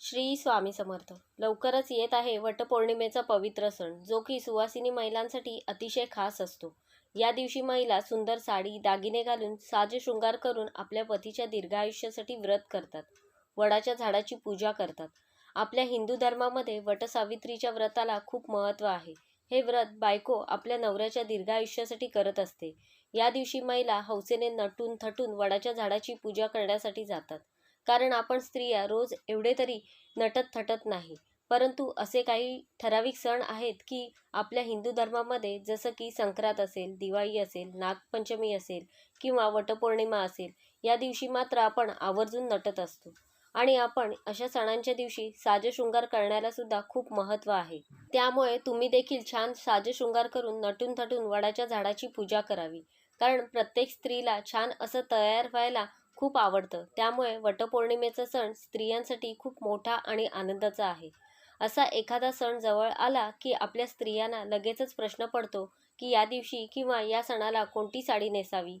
श्री स्वामी समर्थ. लवकरच येत आहे वटपौर्णिमेचा पवित्र सण जो की सुवासिनी महिलांसाठी अतिशय खास असतो. या दिवशी महिला सुंदर साडी दागिने घालून साज शृंगार करून आपल्या पतीच्या दीर्घायुष्यासाठी व्रत करतात. वडाच्या झाडाची पूजा करतात. आपल्या हिंदू धर्मामध्ये वटसावित्रीच्या व्रताला खूप महत्त्व आहे. हे व्रत बायको आपल्या नवऱ्याच्या दीर्घायुष्यासाठी करत असते. या दिवशी महिला हौसेने नटून थटून वडाच्या झाडाची पूजा करण्यासाठी जातात. कारण आपण स्त्रिया रोज एवढे तरी नटत थटत नाही. परंतु असे काही ठराविक सण आहेत की आपल्या हिंदू धर्मामध्ये जसं की संक्रांत असेल दिवाळी असेल नागपंचमी असेल किंवा वटपौर्णिमा असेल या दिवशी मात्र आपण आवर्जून नटत असतो. आणि आपण अशा सणांच्या दिवशी साजशृंगार करण्याला सुद्धा खूप महत्त्व आहे. त्यामुळे तुम्ही देखील छान साजशृंगार करून नटून थटून वडाच्या झाडाची पूजा करावी. कारण प्रत्येक स्त्रीला छान असं तयार व्हायला खूप आवडतं. त्यामुळे वटपौर्णिमेचा सण स्त्रियांसाठी खूप मोठा आणि आनंदाचा आहे. असा एखादा सण जवळ आला की आपल्या स्त्रियांना लगेचच प्रश्न पडतो की या दिवशी किंवा या सणाला कोणती साडी नेसावी?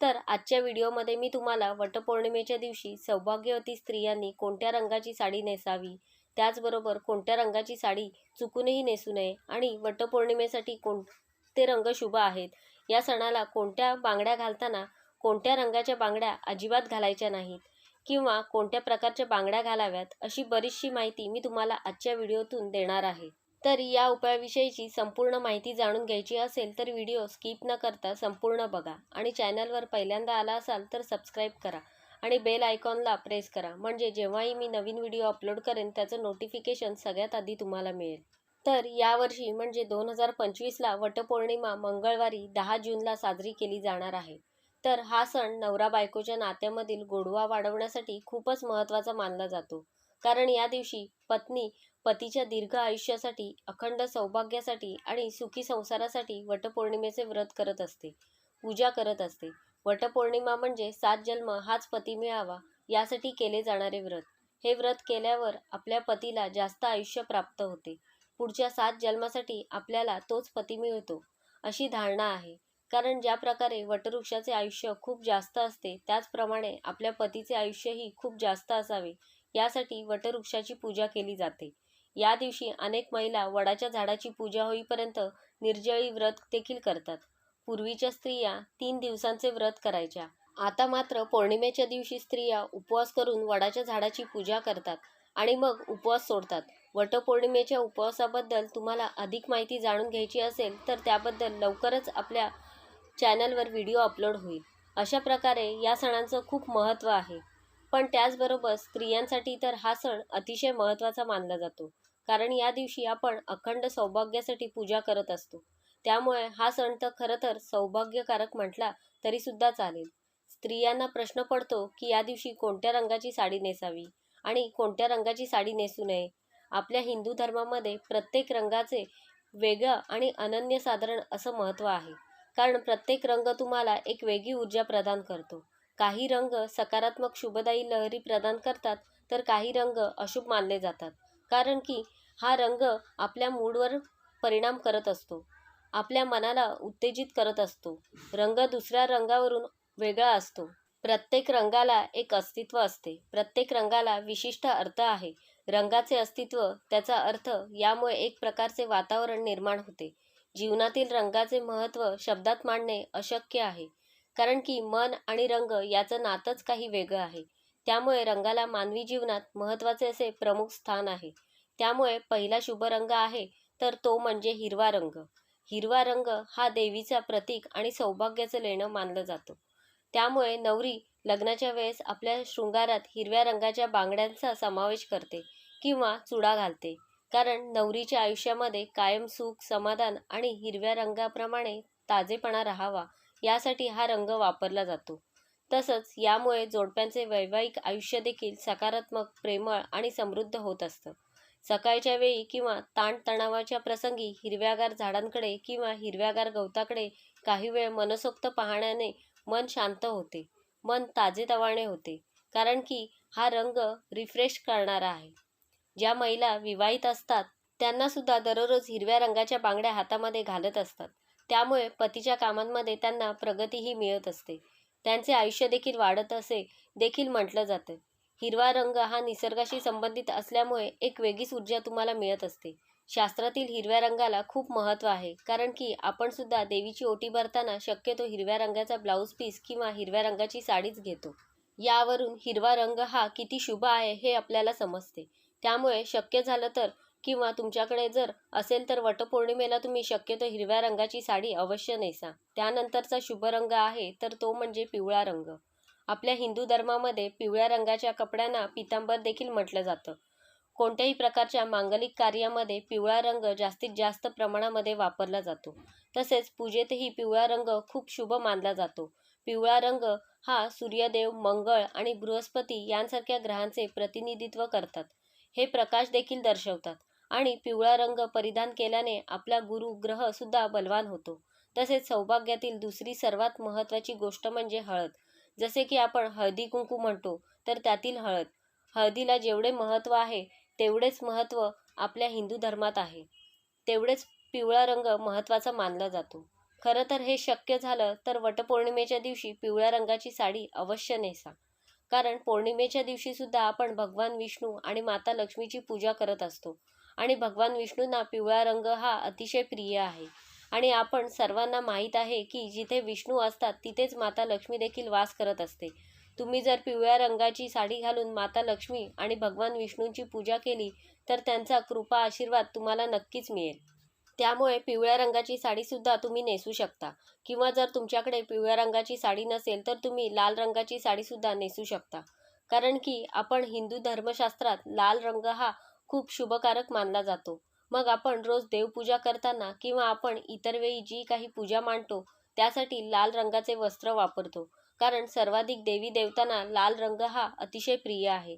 तर आजच्या व्हिडिओमध्ये मी तुम्हाला वटपौर्णिमेच्या दिवशी सौभाग्यवती स्त्रियांनी कोणत्या रंगाची साडी नेसावी? त्याचबरोबर कोणत्या रंगाची साडी चुकूनही नेसू नये आणि वटपौर्णिमेसाठी कोणते रंग शुभ आहेत? या सणाला कोणत्या बांगड्या घालताना कोणत्या रंगाच्या बांगड्या अजिबात घालायच्या नाहीत किंवा कोणत्या प्रकारच्या बांगड्या घालाव्यात अशी बरीचशी माहिती मी तुम्हाला आजच्या व्हिडिओतून देणार आहे. तर या उपायाविषयीची संपूर्ण माहिती जाणून घ्यायची असेल तर व्हिडिओ स्किप न करता संपूर्ण बघा आणि चॅनलवर पहिल्यांदा आला असाल तर सबस्क्राईब करा आणि बेल आयकॉनला प्रेस करा. म्हणजे जेव्हाही मी नवीन व्हिडिओ अपलोड करेन त्याचं नोटिफिकेशन सगळ्यात आधी तुम्हाला मिळेल. तर यावर्षी म्हणजे दोन हजार पंचवीसला वटपौर्णिमा मंगळवारी दहा जूनला साजरी केली जाणार आहे. तर हा सण नवरा बायकोच्या नात्यामधील गोडवा वाढवण्यासाठी खूपच महत्त्वाचा मानला जातो. कारण या दिवशी पत्नी पतीच्या दीर्घ आयुष्यासाठी अखंड सौभाग्यासाठी आणि सुखी संसारासाठी वटपौर्णिमेचे व्रत करत असते. पूजा करत असते. वटपौर्णिमा म्हणजे सात जन्म हाच पती मिळावा यासाठी केले जाणारे व्रत. हे व्रत केल्यावर आपल्या पतीला जास्त आयुष्य प्राप्त होते. पुढच्या सात जन्मासाठी आपल्याला तोच पती मिळतो अशी धारणा आहे. कारण ज्या प्रकारे वटवृक्षाचे आयुष्य खूप जास्त असते त्याचप्रमाणे आपल्या पतीचे आयुष्यही खूप जास्त असावे यासाठी वटवृक्षाची पूजा केली जाते. या दिवशी अनेक महिला वडाच्या झाडाची पूजा होईपर्यंत निर्जळी व्रत देखील करतात. पूर्वीच्या स्त्रिया तीन दिवसांचे व्रत करायच्या. आता मात्र पौर्णिमेच्या दिवशी स्त्रिया उपवास करून वडाच्या झाडाची पूजा करतात आणि मग उपवास सोडतात. वटपौर्णिमेच्या उपवासाबद्दल तुम्हाला अधिक माहिती जाणून घ्यायची असेल तर त्याबद्दल लवकरच आपल्या चॅनलवर व्हिडिओ अपलोड होईल. अशा प्रकारे या सणांचं खूप महत्त्व आहे. पण त्याचबरोबर स्त्रियांसाठी तर हा सण अतिशय महत्त्वाचा मानला जातो. कारण या दिवशी आपण अखंड सौभाग्यासाठी पूजा करत असतो. त्यामुळे हा सण तर खरं तर सौभाग्यकारक म्हटला तरीसुद्धा चालेल. स्त्रियांना प्रश्न पडतो की या दिवशी कोणत्या रंगाची साडी नेसावी आणि कोणत्या रंगाची साडी नेसू नये? आपल्या हिंदू धर्मामध्ये प्रत्येक रंगाचे वेगळं आणि अनन्यसाधारण असं महत्त्व आहे. कारण प्रत्येक रंग तुम्हाला एक वेगळी ऊर्जा प्रदान करतो. काही रंग सकारात्मक शुभदायी लहरी प्रदान करतात तर काही रंग अशुभ मानले जातात. कारण की हा रंग आपल्या मूडवर परिणाम करत असतो. आपल्या मनाला उत्तेजित करत असतो. रंग दुसऱ्या रंगावरून वेगळा असतो. प्रत्येक रंगाला एक अस्तित्व असते. प्रत्येक रंगाला विशिष्ट अर्थ आहे. रंगाचे अस्तित्व त्याचा अर्थ यामुळे एक प्रकारचे वातावरण निर्माण होते. जीवनातील रंगाचे महत्त्व शब्दात मांडणे अशक्य आहे. कारण की मन आणि रंग याचं नातंच काही वेगळं आहे. त्यामुळे रंगाला मानवी जीवनात महत्त्वाचे असे प्रमुख स्थान आहे. त्यामुळे पहिला शुभ रंग आहे तर तो म्हणजे हिरवा रंग. हिरवा रंग हा देवीचा प्रतीक आणि सौभाग्याचं लेणं मानलं जातं. त्यामुळे नवरी लग्नाच्या वेळेस आपल्या शृंगारात हिरव्या रंगाच्या बांगड्यांचा समावेश करते किंवा चुडा घालते. कारण नवरीच्या आयुष्यामध्ये कायम सुख समाधान आणि हिरव्या रंगाप्रमाणे ताजेपणा राहावा यासाठी हा रंग वापरला जातो. तसंच यामुळे जोडप्यांचे वैवाहिक आयुष्य देखील सकारात्मक प्रेमळ आणि समृद्ध होत असतं. सकाळच्या वेळी किंवा ताणतणावाच्या प्रसंगी हिरव्यागार झाडांकडे किंवा हिरव्यागार गवताकडे काही वेळ मनसोक्त पाहण्याने मन शांत होते. मन ताजेतवाने होते. कारण की हा रंग रिफ्रेश करणारा आहे. ज्या महिला विवाहित असतात त्यांना सुद्धा दररोज हिरव्या रंगाच्या बांगड्या हातामध्ये घालत असतात. त्यामुळे पतीच्या कामांमध्ये त्यांना प्रगतीही मिळत असते. त्यांचे आयुष्य देखील वाढत असे देखील म्हटलं जातं. हिरवा रंग हा निसर्गाशी संबंधित असल्यामुळे एक वेगळीच ऊर्जा तुम्हाला मिळत असते. शास्त्रातील हिरव्या रंगाला खूप महत्त्व आहे कारण की आपण सुद्धा देवीची ओटी भरताना शक्यतो हिरव्या रंगाचा ब्लाऊज पीस किंवा हिरव्या रंगाची साडीच घेतो. यावरून हिरवा रंग हा किती शुभ आहे हे आपल्याला समजते. त्यामुळे शक्य झालं तर किंवा तुमच्याकडे जर असेल तर वटपौर्णिमेला तुम्ही शक्यतो हिरव्या रंगाची साडी अवश्य नेसा. त्यानंतरचा शुभ रंग आहे तर तो म्हणजे पिवळा रंग. आपल्या हिंदू धर्मामध्ये पिवळ्या रंगाच्या कपड्यांना पितांबर देखील म्हटलं जातं. कोणत्याही प्रकारच्या मांगलिक कार्यामध्ये पिवळा रंग जास्तीत जास्त प्रमाणामध्ये वापरला जातो. तसेच पूजेतही पिवळा रंग खूप शुभ मानला जातो. पिवळा रंग हा सूर्यदेव मंगळ आणि बृहस्पती यांसारख्या ग्रहांचे प्रतिनिधित्व करतात. हे प्रकाश देखील दर्शवतात. आणि पिवळा रंग परिधान केल्याने आपला गुरु ग्रह सुद्धा बलवान होतो. तसेच सौभाग्यातील दुसरी सर्वात महत्त्वाची गोष्ट म्हणजे हळद. जसे की आपण हळदी कुंकू म्हणतो तर त्यातील हळद. हळदीला जेवढे महत्त्व आहे तेवढेच महत्त्व आपल्या हिंदू धर्मात आहे. तेवढेच पिवळा रंग महत्त्वाचा मानला जातो. खरं तर हे शक्य झालं तर वटपौर्णिमेच्या दिवशी पिवळ्या रंगाची साडी अवश्य नेसा. कारण पौर्णिमेच्या दिवशी सुद्धा आपण भगवान विष्णू आणि माता लक्ष्मीची पूजा करत असतो. आणि भगवान विष्णूंना पिवळा रंग हा अतिशय प्रिय आहे. आणि आपण सर्वांना माहीत आहे की जिथे विष्णू असतात तिथेच माता लक्ष्मी देखील वास करत असते. तुम्ही जर पिवळ्या रंगाची साडी घालून माता लक्ष्मी आणि भगवान विष्णूंची पूजा केली तर त्यांचा कृपा आशीर्वाद तुम्हाला नक्कीच मिळेल. त्यामुळे पिवळ्या रंगाची साडीसुद्धा तुम्ही नेसू शकता. किंवा जर तुमच्याकडे पिवळ्या रंगाची साडी नसेल तर तुम्ही लाल रंगाची साडीसुद्धा नेसू शकता. कारण की आपण हिंदू धर्मशास्त्रात लाल रंग हा खूप शुभकारक मानला जातो. मग आपण रोज देवपूजा करताना किंवा आपण इतर वेळी जी काही पूजा मांडतो त्यासाठी लाल रंगाचे वस्त्र वापरतो. कारण सर्वाधिक देवी देवतांना लाल रंग हा अतिशय प्रिय आहे.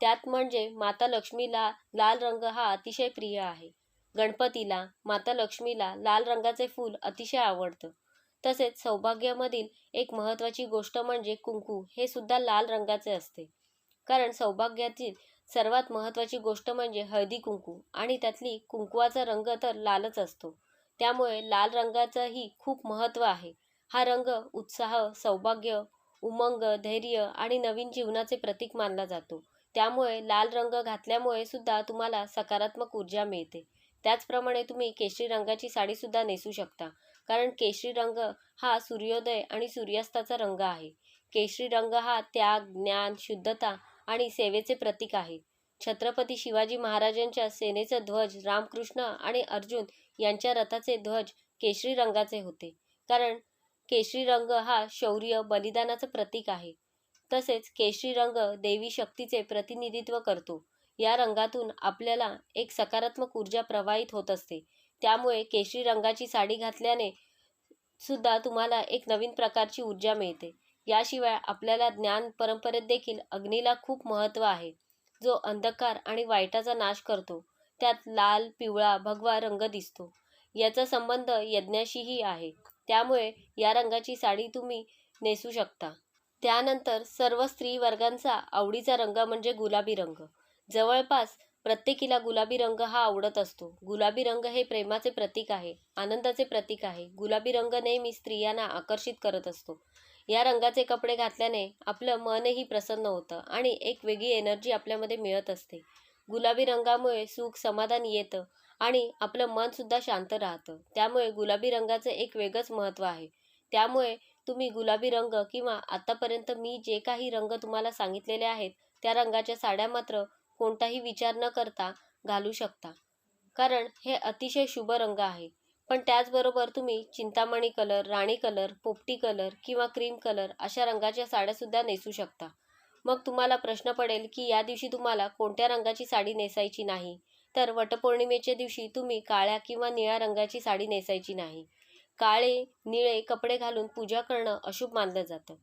त्यात म्हणजे माता लक्ष्मीला लाल रंग हा अतिशय प्रिय आहे. गणपतीला माता लक्ष्मीला लाल रंगाचे फूल अतिशय आवडतं. तसेच सौभाग्यामधील एक महत्त्वाची गोष्ट म्हणजे कुंकू हे सुद्धा लाल रंगाचे असते. कारण सौभाग्यातील सर्वात महत्त्वाची गोष्ट म्हणजे हळदी कुंकू आणि त्यातली कुंकुवाचा रंग तर लालच असतो. त्यामुळे लाल रंगाचंही खूप महत्त्व आहे. हा रंग उत्साह सौभाग्य उमंग धैर्य आणि नवीन जीवनाचे प्रतीक मानला जातो. त्यामुळे लाल रंग घातल्यामुळे सुद्धा तुम्हाला सकारात्मक ऊर्जा मिळते. त्याचप्रमाणे तुम्ही केशरी रंगाची साडीसुद्धा नेसू शकता. कारण केशरी रंग हा सूर्योदय आणि सूर्यास्ताचा रंग आहे. केशरी रंग हा त्याग ज्ञान शुद्धता आणि सेवेचे प्रतीक आहे. छत्रपती शिवाजी महाराजांच्या सेनेचा ध्वज रामकृष्ण आणि अर्जुन यांच्या रथाचे ध्वज केशरी रंगाचे होते. कारण केशरी रंग हा शौर्य बलिदानाचं प्रतीक आहे. तसेच केशरी रंग देवी शक्तीचे प्रतिनिधित्व करतो. या रंगातून आपल्याला एक सकारात्मक ऊर्जा प्रवाहित होत असते. त्यामुळे केशरी रंगाची साडी घातल्याने सुद्धा तुम्हाला एक नवीन प्रकारची ऊर्जा मिळते. याशिवाय आपल्याला ज्ञान परंपरेत देखील अग्नीला खूप महत्त्व आहे. जो अंधकार आणि वाईटाचा नाश करतो. त्यात लाल पिवळा भगवा रंग दिसतो. याचा संबंध यज्ञाशीही आहे. त्यामुळे या रंगाची साडी तुम्ही नेसू शकता. त्यानंतर सर्व स्त्री वर्गांचा आवडीचा रंग म्हणजे गुलाबी रंग. जवळपास प्रत्येकीला गुलाबी रंग हा आवडत असतो. गुलाबी रंग हे प्रेमाचे प्रतीक आहे आनंदाचे प्रतीक आहे. गुलाबी रंग नेहमी स्त्रियांना आकर्षित करत असतो. या रंगाचे कपडे घातल्याने आपलं मनही प्रसन्न होतं आणि एक वेगळी एनर्जी आपल्यामध्ये मिळत असते. गुलाबी रंगामुळे सुख समाधान येतं आणि आपलं मनसुद्धा शांत राहतं. त्यामुळे गुलाबी रंगाचं एक वेगळंच महत्त्व आहे. त्यामुळे तुम्ही गुलाबी रंग किंवा आत्तापर्यंत मी जे काही रंग तुम्हाला सांगितलेले आहेत त्या रंगाच्या साड्या मात्र कोणताही विचार न करता घालू शकता. कारण हे अतिशय शुभ रंग आहे. पण त्याचबरोबर तुम्ही चिंतामणी कलर राणी कलर पोपटी कलर किंवा क्रीम कलर अशा रंगाच्या साड्यासुद्धा नेसू शकता. मग तुम्हाला प्रश्न पडेल की या दिवशी तुम्हाला कोणत्या रंगाची साडी नेसायची नाही? तर वटपौर्णिमेच्या दिवशी तुम्ही काळ्या किंवा निळ्या रंगाची साडी नेसायची नाही. काळे निळे कपडे घालून पूजा करणं अशुभ मानलं जातं.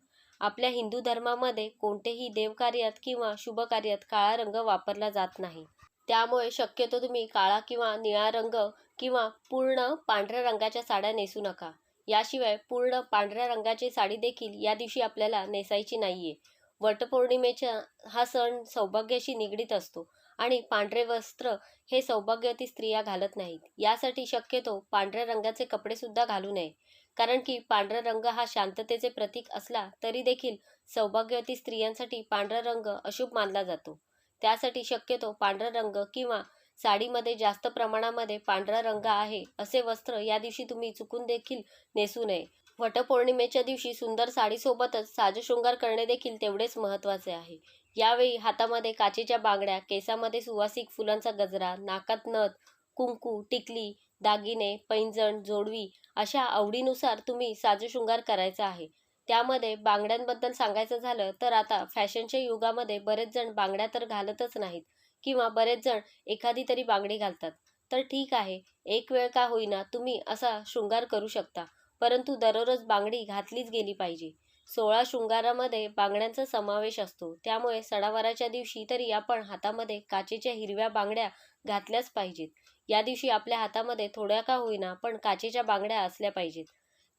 आपल्या हिंदू धर्मामध्ये कोणतेही देवकार्यात किंवा शुभकार्यात काळा रंग वापरला जात नाही. त्यामुळे शक्यतो तुम्ही काळा किंवा निळा रंग किंवा पूर्ण पांढऱ्या रंगाच्या साड्या नेसू नका. याशिवाय पूर्ण पांढऱ्या रंगाची साडी देखील या दिवशी आपल्याला नेसायची नाहीये. वटपौर्णिमेचा हा सण सौभाग्याशी निगडीत असतो आणि पांढरे वस्त्र हे सौभाग्यवती स्त्रिया घालत नाहीत. यासाठी शक्यतो पांढऱ्या रंगाचे कपडेसुद्धा घालू नये. कारण की पांढरा रंग हा शांततेचे प्रतीक असला तरी देखील सौभाग्यवती स्त्रियांसाठी पांढरा रंग अशुभ मानला जातो. त्यासाठी शक्यतो पांढरा रंग किंवा साडीमध्ये जास्त प्रमाणामध्ये पांढरा रंग आहे असे वस्त्र या दिवशी तुम्ही चुकून देखील नेसू नये. वटपौर्णिमेच्या दिवशी सुंदर साडीसोबतच साजशृंगार करणे देखील तेवढेच महत्त्वाचे आहे. यावेळी हातामध्ये काचेच्या बांगड्या केसामध्ये सुवासिक फुलांचा गजरा नाकात नथ कुंकू टिकली दागिने पैंजण जोडवी अशा आवडीनुसार तुम्ही साजशृंगार करायचा आहे. त्यामध्ये बांगड्यांबद्दल सांगायचं झालं तर आता फॅशनच्या युगामध्ये बरेच जण बांगड्या तर घालतच नाहीत किंवा बरेच जण एखादी तरी बांगडी घालतात. तर ठीक आहे एक वेळ का होईना तुम्ही असा शृंगार करू शकता परंतु दररोज बांगडी घातलीच गेली पाहिजे. सोळा शृंगारामध्ये बांगड्यांचा समावेश असतो त्यामुळे सणावाराच्या दिवशी तरी आपण हातामध्ये काचेच्या हिरव्या बांगड्या घातल्याच पाहिजेत. या दिवशी आपल्या हातामध्ये थोड्या का होईना पण काचेच्या बांगड्या असल्या पाहिजेत.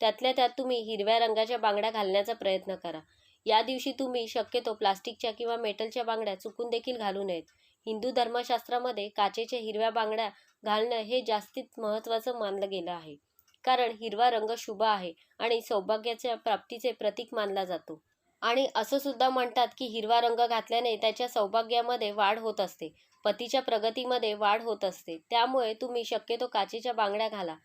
त्यातल्या त्यात तुम्ही हिरव्या रंगाच्या बांगड्या घालण्याचा प्रयत्न करा. या दिवशी तुम्ही शक्यतो प्लास्टिकच्या किंवा मेटलच्या बांगड्या चुकून देखील घालू नयेत. हिंदू धर्मशास्त्रामध्ये काचेच्या हिरव्या बांगड्या घालणं हे जास्तीत महत्त्वाचं मानलं गेलं आहे. कारण हिरवा रंग शुभ आहे आणि सौभाग्याच्या प्राप्तीचे प्रतीक मानला जातो. आणि असं सुद्धा म्हणतात की हिरवा रंग घातल्याने त्याच्या सौभाग्यामध्ये वाढ होत असते. पतीच्या प्रगतीमध्ये वाढ होत असते. त्यामुळे तुम्ही शक्यतो काचेच्या बांगड्या घाला.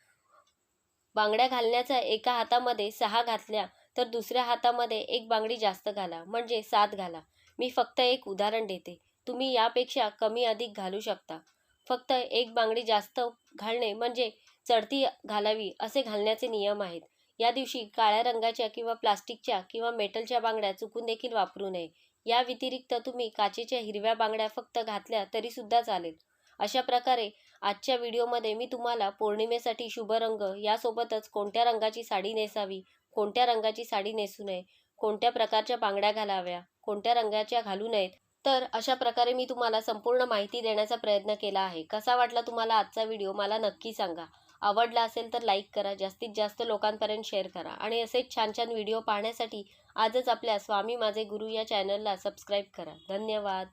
बांगड्या घालण्याचा एका हातामध्ये सहा घातल्या तर दुसऱ्या हातामध्ये एक बांगडी जास्त घाला म्हणजे सात घाला. मी फक्त एक उदाहरण देते. तुम्ही यापेक्षा कमी अधिक घालू शकता. फक्त एक बांगडी जास्त घालणे म्हणजे चढती घालावी असे घालण्याचे नियम आहेत. या दिवशी काळ्या रंगाच्या किंवा प्लास्टिकच्या किंवा मेटलच्या बांगड्या चुकून देखील वापरू नये. या व्यतिरिक्त तुम्ही काचेच्या हिरव्या बांगड्या फक्त घातल्या तरी सुद्धा चालेल. अशा प्रकारे आजच्या व्हिडिओमध्ये मी तुम्हाला पौर्णिमेसाठी शुभ रंग यासोबतच कोणत्या रंगाची साडी नेसावी कोणत्या रंगाची साडी नेसू नये कोणत्या प्रकारच्या बांगड्या घालाव्या कोणत्या रंगाच्या घालू नयेत तर अशा प्रकारे मी तुम्हाला संपूर्ण माहिती देण्याचा प्रयत्न केला आहे. कसा वाटला तुम्हाला आजचा व्हिडिओ मला नक्की सांगा. आवडला असेल तर लाईक करा जास्तीत जास्त लोकांपर्यंत शेअर करा. आणि असेच छान छान व्हिडिओ पाहण्यासाठी आजच आपल्या स्वामी माझे गुरु या चॅनलला सबस्क्राईब करा. धन्यवाद.